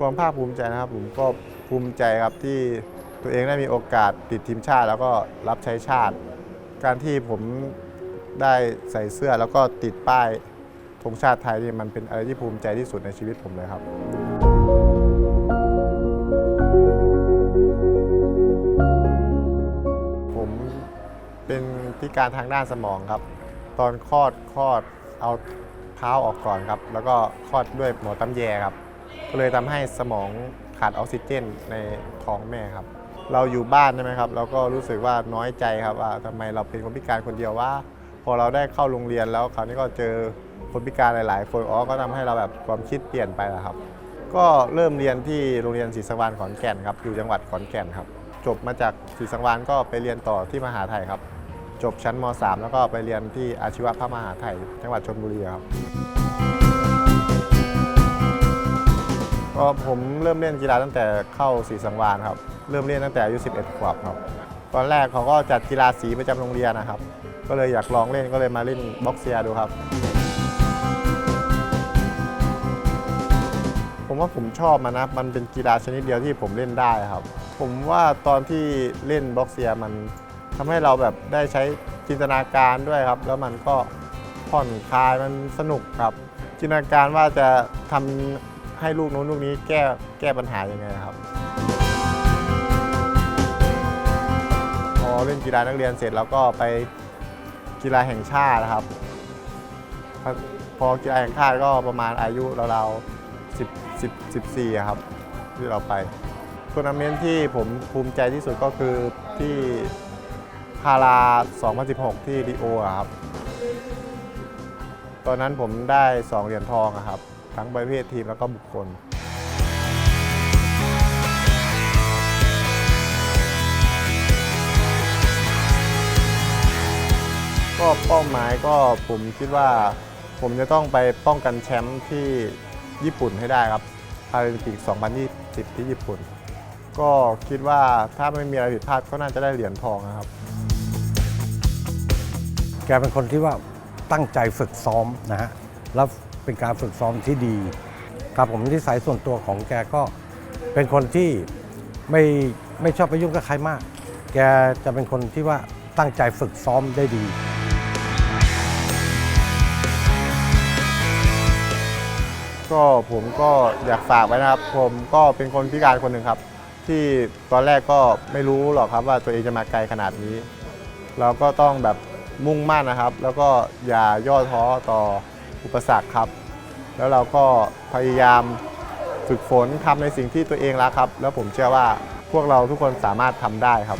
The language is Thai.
ความภาคภูมิใจนะครับ ผมก็ภูมิใจครับที่ตัวเองได้มีโอกาสติดทีมชาติ แล้วก็รับใช้ชาติ การที่ผมได้ใส่เสื้อแล้วก็ติดป้ายธงชาติไทยนี่มันเป็นอะไรที่ภูมิใจที่สุดในชีวิตผมเลยครับ ผมเป็นพิการทางด้านสมองครับ ตอนคลอดคลอดเอาเท้าออกก่อนครับ แล้วก็คลอดด้วยหมอตำแยครับ ก็เลยทำให้สมองขาดออกซิเจนในท้องแม่ครับ เราอยู่บ้านใช่ไหมครับเราก็รู้สึกว่าน้อยใจครับว่าทำไมเราเป็นคนพิการคนเดียวว่า พอเราได้เข้าโรงเรียนแล้วคราวนี้ก็เจอคนพิการหลาย ๆ คนอ๋อก็ทำให้เราแบบความคิดเปลี่ยนไปแล้วครับ ก็เริ่มเรียนที่โรงเรียนศรีสังวานขอนแก่นครับอยู่จังหวัดขอนแก่นครับ จบมาจากศรีสังวานก็ไปเรียนต่อที่มหาไทยครับจบชั้นม .3 แล้วก็ไปเรียนที่อาชีวะพระมหาไทยจังหวัดชลบุรีครับ ก็ผมเริ่มเล่นกีฬาตั้งแต่เข้าศรีสังวานครับ เริ่มเล่นตั้งแต่อายุ 11 ขวบครับ ตอนแรกเขาก็จัดกีฬาสีประจำโรงเรียนนะครับ ก็เลยอยากลองเล่นก็เลยมาเล่นบ็อกเซียดูครับ ผมว่าผมชอบมันนะ มันเป็นกีฬาชนิดเดียวที่ผมเล่นได้ครับ ผมว่าตอนที่เล่นบ็อกเซียมันทำให้เราแบบได้ใช้จินตนาการด้วยครับ แล้วมันก็ผ่อนคลายมันสนุกครับ จินตนาการว่าจะทำ ให้ลูกนู้นลูกนี้แก้แก้ปัญหายังไงครับพอเล่นกีฬานักเรียนเสร็จแล้วก็ไปกีฬาแห่งชาตินะครับ พอกีฬาแห่งชาติก็ประมาณอายุเราๆ10 10 14ครับที่เราไปทัวร์นาเมนต์ที่ผมภูมิใจที่สุดก็คือที่พารา 2016 ที่ริโอครับ ตอนนั้นผมได้ 2 เหรียญทองครับ ทั้งประเภททีมแล้วก็บุคคลก็เป้าหมายก็ผมคิดว่า ผมจะต้องไปป้องกันแชมป์ที่ญี่ปุ่นให้ได้ครับพาราลิมปิก 2020 ที่ญี่ปุ่น ก็คิดว่าถ้าไม่มีอะไรผิดพลาดก็น่าจะได้เหรียญทองนะครับ แกเป็นคนที่ว่าตั้งใจฝึกซ้อมนะฮะแล้ว เป็นการฝึกซ้อมที่ดี ครับผมที่สายส่วนตัวของแกก็เป็นคนที่ไม่ไม่ชอบไปยุ่งกับใครมาก แกจะเป็นคนที่ว่าตั้งใจฝึกซ้อมได้ดี ก็ผมก็อยากฝากไว้นะครับ ผมก็เป็นคนพิการคนหนึ่งครับ ที่ตอนแรกก็ไม่รู้หรอกครับว่าตัวเองจะมาไกลขนาดนี้ เราก็ต้องแบบมุ่งมั่นนะครับ แล้วก็อย่าย่อท้อต่อ อุปสรรคครับ แล้วเราก็พยายามฝึกฝนทำในสิ่งที่ตัวเองรักครับ แล้วผมเชื่อว่าพวกเราทุกคนสามารถทำได้ครับ